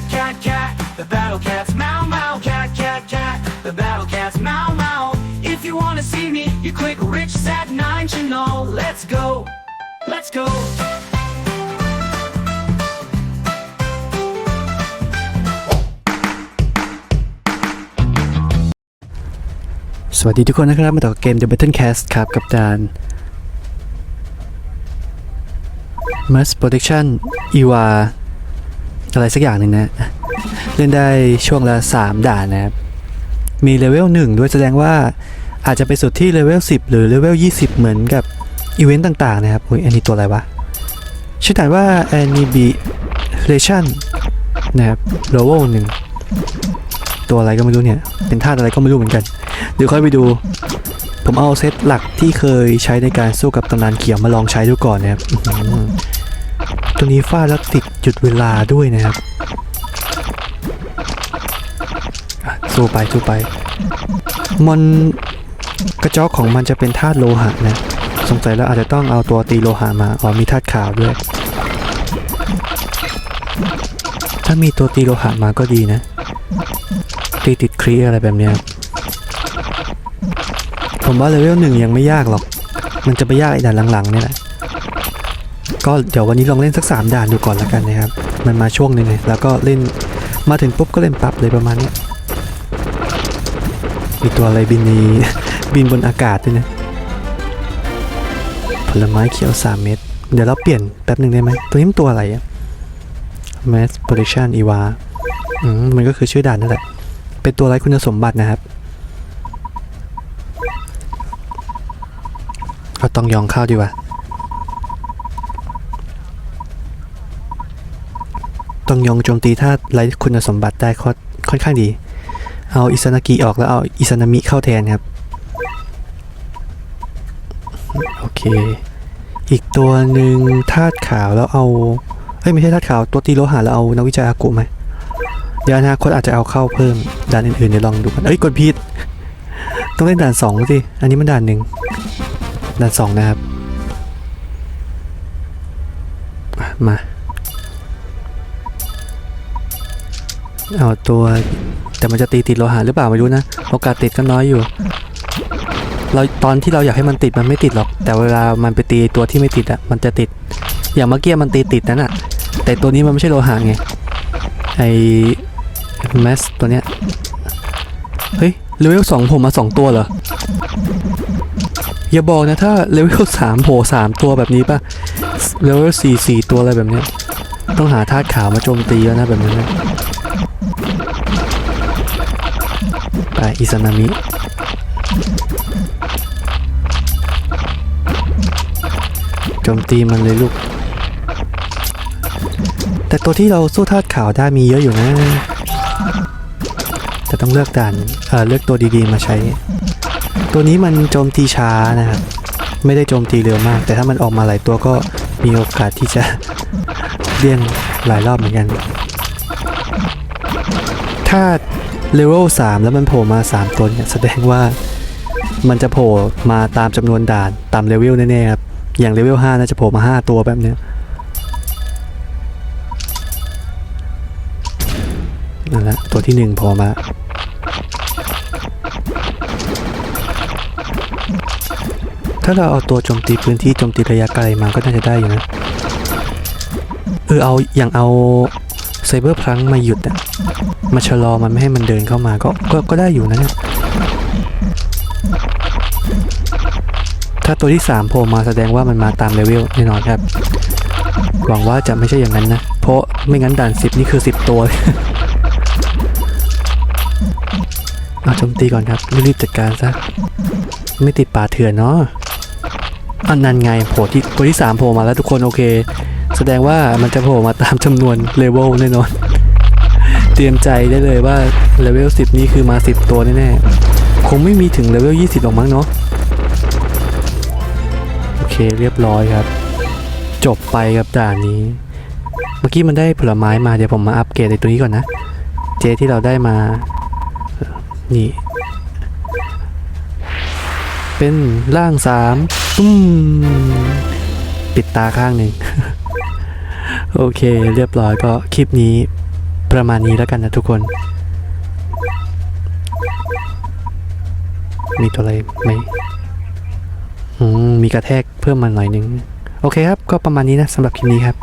cat, cat, cat. The battle cat's meow, meow, cat, cat, cat. The battle cat's meow, meow. If you wanna see me, you click Rich Sat 9 channel. Let's go. Let's go. สวัสดีทุกคนนะครับ มาต่อเกม The Battle Cast ครับ กับดาน Mass Protection EVA อะไรสักอย่างหนึ่งนะ เล่นได้ช่วงละ 3 ด่านนะครับ มีเลเวล1ด้วยแสดงว่าอาจจะไปสุดที่เลเวล10 หรือเลเวล20 เหมือนกับอีเวนต์ต่างๆนะครับอุ้ยอันนี้ตัวอะไรวะ ชื่อด่านว่า Annihilation นะครับเลเวลหนึ่งตัวอะไรก็ไม่รู้เนี่ย เป็นธาตุอะไรก็ไม่รู้เหมือนกัน เดี๋ยวค่อยไปดู ผมเอาเซตหลักที่เคยใช้ในการสู้กับตำนานเขียวมาลองใช้ดูก่อนนะครับ ตัวนี้ฟาดแล้วติดหยุดเวลาด้วยนะครับอะสู้ไปสู้ไปมอนกระจอกของมันจะเป็นธาตุโลหะนะ สงสัยแล้วอาจจะต้องเอาตัวตีโลหะมาอ๋อมีธาตุขาวด้วย ถ้ามีตัวตีโลหะมาก็ดีนะ ตีติดครีอะไรแบบเนี้ยผมว่าเลเวลหนึ่งยังไม่ยากหรอก มันจะไปยากไอ้ด่านหลังๆนี่แหละ ก็เดี๋ยววันนี้ลองเล่นสักสามด่านดูก่อนละกันนะครับ มันมาช่วงนึงเลยแล้วก็เล่นมาถึงปุ๊บก็เล่นปั๊บเลยประมาณนี้มีตัวอะไรบินนีบินบนอากาศด้วยนะผลไม้เขียว 3 เม็ดเดี๋ยวเราเปลี่ยนแป๊บหนึ่งได้ไหมตัวนี้มันตัวอะไรอะ Mass Production EVA อืมมันก็คือชื่อด่านนั่นแหละ เป็นตัวไร้คุณสมบัตินะครับเอาต้องยองเข้าดีกว่า ต้องยองโจมตีถ้าไร้คุณสมบัติได้ค่อนค่อนข้างดี เอาอิซานากิออกแล้วเอาอิซานามิเข้าแทนครับ โอเค อีกตัวหนึ่งธาตุขาวแล้วเอาเอ้ยไม่ใช่ธาตุขาวตัวตีโลหะแล้วเอานักวิจัยอากุไหมเดี๋ยวอนาคตอาจจะเอาเข้าเพิ่มด่านอื่นๆเดี๋ยวลองดูกันเอ้ยกดผิดต้องเล่นด่านสองสิอันนี้มันด่านหนึ่งด่านสองนะครับมา เอาตัวแต่มันจะตีติดโลหะหรือเปล่าไม่รู้นะโอกาสติดก็น้อยอยู่ เราตอนที่เราอยากให้มันติดมันไม่ติดหรอก แต่เวลามันไปตีตัวที่ไม่ติดอะมันจะติด อย่างเมื่อกี้มันตีติดนั่นอะแต่ตัวนี้มันไม่ใช่โลหะไงไอแมสตัวเนี้ยเฮ้ยเลเวลสองผมมาสองตัวเหรออย่าบอกนะถ้าเลเวลสามโผล่สามตัวแบบนี้ป่ะเลเวลสี่สี่ตัวอะไรแบบเนี้ยต้องหาธาตุขาวมาโจมตีแล้วนะแบบนั้นะ อิซานามิโจมตีมันเลยลูก แต่ตัวที่เราสู้ธาตุขาวได้มีเยอะอยู่นะ แต่ต้องเลือกด่านเออเลือกตัวดีๆมาใช้ ตัวนี้มันโจมตีช้านะครับ ไม่ได้โจมตีเร็วมาก แต่ถ้ามันออกมาหลายตัวก็มีโอกาสที่จะเลี่ยงหลายรอบเหมือนกัน ถ้า เลเวล3แล้วมันโผล่มา 3 ตัวเนี่ยแสดงว่ามันจะโผล่มาตามจำนวนด่านตามเลเวลแน่ๆครับ อย่างเลเวล5น่าจะโผล่มา 5 ตัวแบบเนี้ยนั่นแหละตัวที่หนึ่งโผล่มาถ้าเราเอาตัวโจมตีพื้นที่โจมตีระยะไกลมาก็น่าจะได้อยู่นะเออเอาอย่างเอา ไซเบอร์พลังมาหยุดอะมาชะลอมันไม่ให้มันเดินเข้ามาก็ก็ก็ได้อยู่นะเนี่ยถ้าตัวที่ 3โผล่มาแสดงว่ามันมาตามเลเวลแน่นอนครับ หวังว่าจะไม่ใช่อย่างนั้นนะ เพราะไม่งั้นด่าน 10 นี่คือ 10 ตัวเอาโจมตีก่อนครับรีบจัดการซะไม่ติดป่าเถื่อนเนาะอันนั้นไงโผล่ที่ตัวที่3โผล่มาแล้วทุกคนโอเค แสดงว่ามันจะโผล่มาตามจำนวนเลเวลแน่นอน เตรียมใจได้เลยว่าเลเวล10 นี่คือมา 10 ตัวแน่ๆ คงไม่มีถึงเลเวล20 หรอกมั้งเนาะ โอเคเรียบร้อยครับ จบไปกับด่านนี้ เมื่อกี้มันได้ผลไม้มาเดี๋ยวผมมาอัปเกรดในตัวนี้ก่อนนะ เจที่เราได้มา นี่ เป็นร่างสามตุ้มปิดตาข้างหนึ่ง โอเค เรียบร้อยก็คลิปนี้ประมาณนี้แล้วกันนะทุกคน มีตัวอะไรไหมมมีกระแทกเพิ่มมาหน่อยนึง โอเคครับ ก็ประมาณนี้นะสำหรับคลิปนี้ครับ